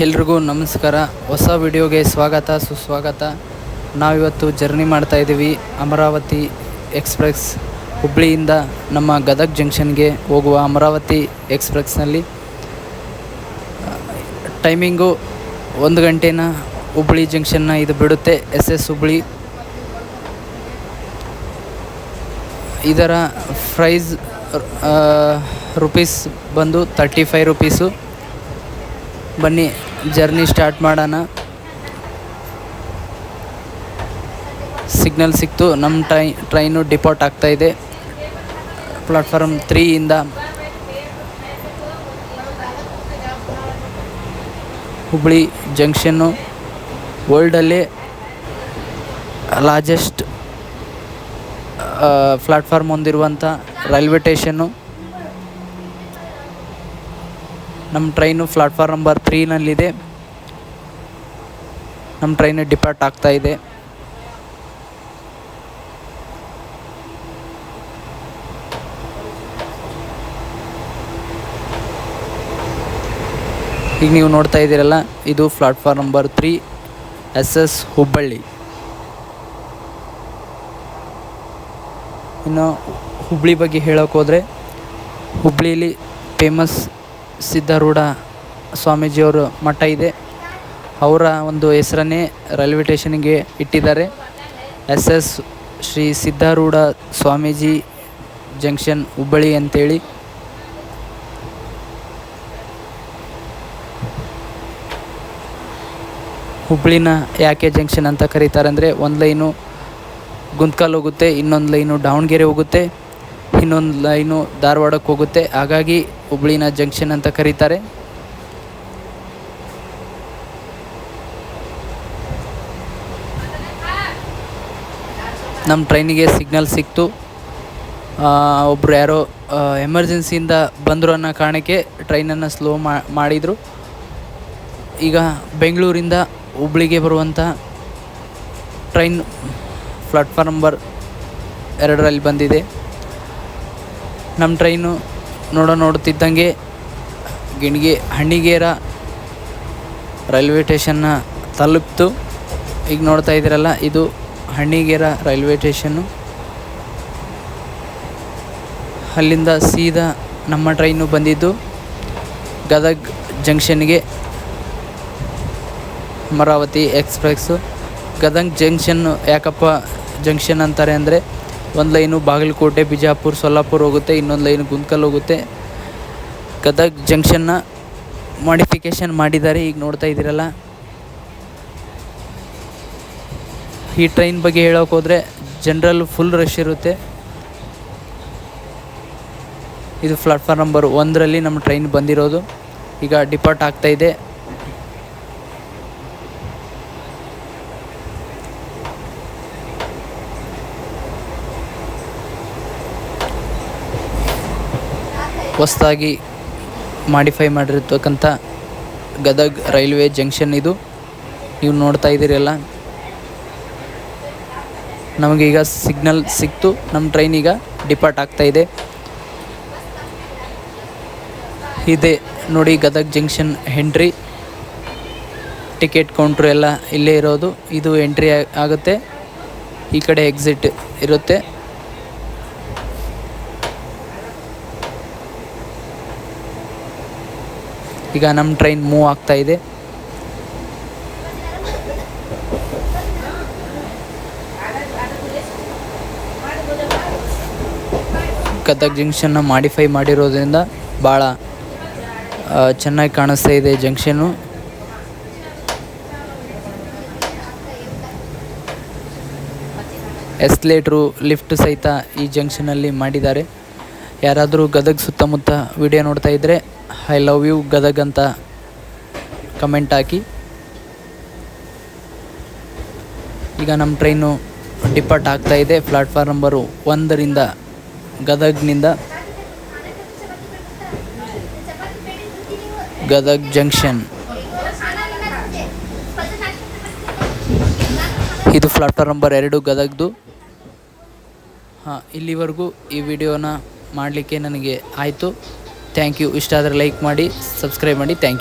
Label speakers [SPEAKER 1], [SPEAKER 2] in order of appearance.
[SPEAKER 1] ಎಲ್ರಿಗೂ ನಮಸ್ಕಾರ. ಹೊಸ ವಿಡಿಯೋಗೆ ಸ್ವಾಗತ, ಸುಸ್ವಾಗತ. ನಾವಿವತ್ತು ಜರ್ನಿ ಮಾಡ್ತಾ ಇದ್ದೀವಿ ಅಮರಾವತಿ ಎಕ್ಸ್ಪ್ರೆಸ್ ಹುಬ್ಳಿಯಿಂದ ನಮ್ಮ ಗದಗ್ ಜಂಕ್ಷನ್ಗೆ ಹೋಗುವ ಅಮರಾವತಿ ಎಕ್ಸ್ಪ್ರೆಸ್ನಲ್ಲಿ. ಟೈಮಿಂಗು ಒಂದು ಗಂಟೆನ ಹುಬ್ಳಿ ಜಂಕ್ಷನ್ನ ಇದು ಬಿಡುತ್ತೆ ಎಸ್ ಎಸ್ ಹುಬ್ಳಿ. ಇದರ ಪ್ರೈಸ್ ರುಪೀಸ್ ಬಂದು ತರ್ಟಿ ಫೈವ್ ರುಪೀಸು. ಬನ್ನಿ, ಜರ್ನಿ ಸ್ಟಾರ್ಟ್ ಮಾಡೋಣ. ಸಿಗ್ನಲ್ ಸಿಕ್ತು ನಮ್ಮ ಟ್ರೈ, ಟ್ರೈನು ಡಿಪಾರ್ಟ್ ಆಗ್ತಾಯಿದೆ ಪ್ಲಾಟ್ಫಾರ್ಮ್ ತ್ರೀಯಿಂದ ಹುಬ್ಬಳ್ಳಿ ಜಂಕ್ಷನ್ನು, ವರ್ಲ್ಡಲ್ಲೇ ಲಾರ್ಜೆಸ್ಟ್ ಪ್ಲಾಟ್ಫಾರ್ಮ್ ಹೊಂದಿರುವಂಥ ರೈಲ್ವೆ ಸ್ಟೇಷನ್ನು. ನಮ್ಮ ಟ್ರೈನು ಪ್ಲಾಟ್ಫಾರ್ಮ್ ನಂಬರ್ ತ್ರೀನಲ್ಲಿದೆ ನಮ್ಮ ಟ್ರೈನು ಡಿಪಾರ್ಟ್ ಆಗ್ತಾ ಇದೆ. ಈಗ ನೀವು ನೋಡ್ತಾ ಇದ್ದೀರಲ್ಲ, ಇದು platform number three S S Hubballi. ಇನ್ನು ಹುಬ್ಬಳ್ಳಿ ಬಗ್ಗೆ ಹೇಳೋಕ್ಕೋದ್ರೆ ಹುಬ್ಳೀಲಿ ಫೇಮಸ್ ಸಿದ್ಧಾರೂಢ ಸ್ವಾಮೀಜಿಯವರ ಮಠ ಇದೆ. ಅವರ ಒಂದು ಹೆಸರನ್ನೇ ರೈಲ್ವೆ ಸ್ಟೇಷನ್ಗೆ ಇಟ್ಟಿದ್ದಾರೆ. S S Shri Siddharoodha Swamiji junction Hubballi ಅಂತೇಳಿ. ಹುಬ್ಬಳ್ಳಿನ ಯಾಕೆ ಜಂಕ್ಷನ್ ಅಂತ ಕರೀತಾರೆ ಅಂದರೆ, ಒಂದು ಲೈನು ಗುಂತ್ಕಲ್ ಹೋಗುತ್ತೆ, ಇನ್ನೊಂದು ಲೈನು ದಾವಣಗೆರೆ ಹೋಗುತ್ತೆ. ಇನ್ನೊಂದು ಲೈನು ಧಾರವಾಡಕ್ಕೆ ಹೋಗುತ್ತೆ. ಹಾಗಾಗಿ ಹುಬ್ಳಿನ ಜಂಕ್ಷನ್ ಅಂತ ಕರೀತಾರೆ. ನಮ್ಮ ಟ್ರೈನಿಗೆ ಸಿಗ್ನಲ್ ಸಿಕ್ತು. ಒಬ್ಬರು ಯಾರೋ ಎಮರ್ಜೆನ್ಸಿಯಿಂದ ಬಂದರು ಅನ್ನೋ ಕಾರಣಕ್ಕೆ ಟ್ರೈನನ್ನು ಸ್ಲೋ ಮಾಡಿದರು. ಈಗ ಬೆಂಗಳೂರಿಂದ ಹುಬ್ಳಿಗೆ ಬರುವಂಥ ಟ್ರೈನ್ ಪ್ಲಾಟ್ಫಾರ್ಮ್ ನಂಬರ್ ಎರಡರಲ್ಲಿ ಬಂದಿದೆ. ನಮ್ಮ ಟ್ರೈನು ನೋಡೋ ನೋಡುತ್ತಿದ್ದಂಗೆ ಗಿಣಿಗೆ ಹಣ್ಣಿಗೇರ ರೈಲ್ವೆ ಸ್ಟೇಷನ್ನ ತಲುಪಿತು. ಈಗ ನೋಡ್ತಾ ಇದ್ದೀರಲ್ಲ, ಇದು ಹಣ್ಣಿಗೇರ ರೈಲ್ವೆ ಸ್ಟೇಷನ್ನು. ಅಲ್ಲಿಂದ ಸೀದಾ ನಮ್ಮ ಟ್ರೈನು ಬಂದಿದ್ದು ಗದಗ್ ಜಂಕ್ಷನ್ಗೆ. ಅಮರಾವತಿ ಎಕ್ಸ್ಪ್ರೆಸ್ಸು. ಗದಗ್ ಜಂಕ್ಷನ್ನು ಯಾಕಪ್ಪ ಜಂಕ್ಷನ್ ಅಂತಾರೆ ಅಂದರೆ ಒಂದು ಲೈನು ಬಾಗಲಕೋಟೆ, ಬಿಜಾಪುರ, ಸೊಲ್ಲಾಪುರ ಹೋಗುತ್ತೆ, ಇನ್ನೊಂದು ಲೈನು ಗುಂದ್ಕಲ್ ಹೋಗುತ್ತೆ. ಗದಗ್ ಜಂಕ್ಷನ್ನ ಮಾಡಿಫಿಕೇಶನ್ ಮಾಡಿದ್ದಾರೆ, ಈಗ ನೋಡ್ತಾ ಇದ್ದೀರಲ್ಲ. ಈ ಟ್ರೈನ್ ಬಗ್ಗೆ ಹೇಳೋಕೆ ಹೋದರೆ ಜನರಲ್ ಫುಲ್ ರಶ್ ಇರುತ್ತೆ. ಇದು ಪ್ಲಾಟ್ಫಾರ್ಮ್ ನಂಬರ್ ಒಂದರಲ್ಲಿ ನಮ್ಮ ಟ್ರೈನ್ ಬಂದಿರೋದು. ಈಗ ಡಿಪಾರ್ಟ್ ಆಗ್ತಾ ಹೊಸದಾಗಿ ಮಾಡಿಫೈ ಮಾಡಿರ್ತಕ್ಕಂಥ ಗದಗ್ ರೈಲ್ವೆ ಜಂಕ್ಷನ್ ಇದು. ನೀವು ನೋಡ್ತಾ ಇದ್ದೀರಲ್ಲ. ನಮಗೀಗ ಸಿಗ್ನಲ್ ಸಿಕ್ತು. ನಮ್ಮ ಟ್ರೈನ್ ಈಗ ಡಿಪಾರ್ಟ್ ಆಗ್ತಾ ಇದೆ. ಇದೆ ನೋಡಿ Gadag junction entry ticket counter ಎಲ್ಲ ಇಲ್ಲೇ ಇರೋದು. ಇದು ಎಂಟ್ರಿ ಆಗುತ್ತೆ. ಈ ಕಡೆ ಎಕ್ಸಿಟ್ ಇರುತ್ತೆ. ಈಗ ನಮ್ಮ ಟ್ರೈನ್ ಮೂವ್ ಆಗ್ತಾ ಇದೆ. ಗದಗ್ ಜಂಕ್ಷನ್ನ ಮಾಡಿಫೈ ಮಾಡಿರೋದ್ರಿಂದ ಭಾಳ ಚೆನ್ನಾಗಿ ಕಾಣಿಸ್ತಾ ಇದೆ ಜಂಕ್ಷನ್ನು ಎಸ್ಲೇಟ್ರು ಲಿಫ್ಟ್ ಸಹಿತ ಈ ಜಂಕ್ಷನಲ್ಲಿ ಮಾಡಿದ್ದಾರೆ. ಯಾರಾದರೂ ಗದಗ್ ಸುತ್ತಮುತ್ತ ವಿಡಿಯೋ ನೋಡ್ತಾ ಇದ್ದರೆ ಐ ಲವ್ ಯು ಗದಗ್ ಅಂತ ಕಮೆಂಟ್ ಹಾಕಿ. ಈಗ ನಮ್ಮ ಟ್ರೈನು ಡಿಪಾರ್ಟ್ ಆಗ್ತಾ ಇದೆ. ಪ್ಲಾಟ್ಫಾರ್ಮ್ ನಂಬರು ಒಂದರಿಂದ ಗದಗ್ನಿಂದ ಗದಗ್ ಜಂಕ್ಷನ್ ಇದು ಪ್ಲಾಟ್ಫಾರ್ಮ್ ನಂಬರ್ ಎರಡು ಗದಗ್ದು. ಹಾಂ, ಇಲ್ಲಿವರೆಗೂ ಈ ವಿಡಿಯೋನ ಮಾಡಲಿಕ್ಕೆ ನನಗೆ ಆಯಿತು. ಥ್ಯಾಂಕ್ ಯು ಇಷ್ಟ ಆದರೆ ಲೈಕ್ ಮಾಡಿ ಸಬ್ಸ್ಕ್ರೈಬ್ ಮಾಡಿ ಥ್ಯಾಂಕ್ ಯು.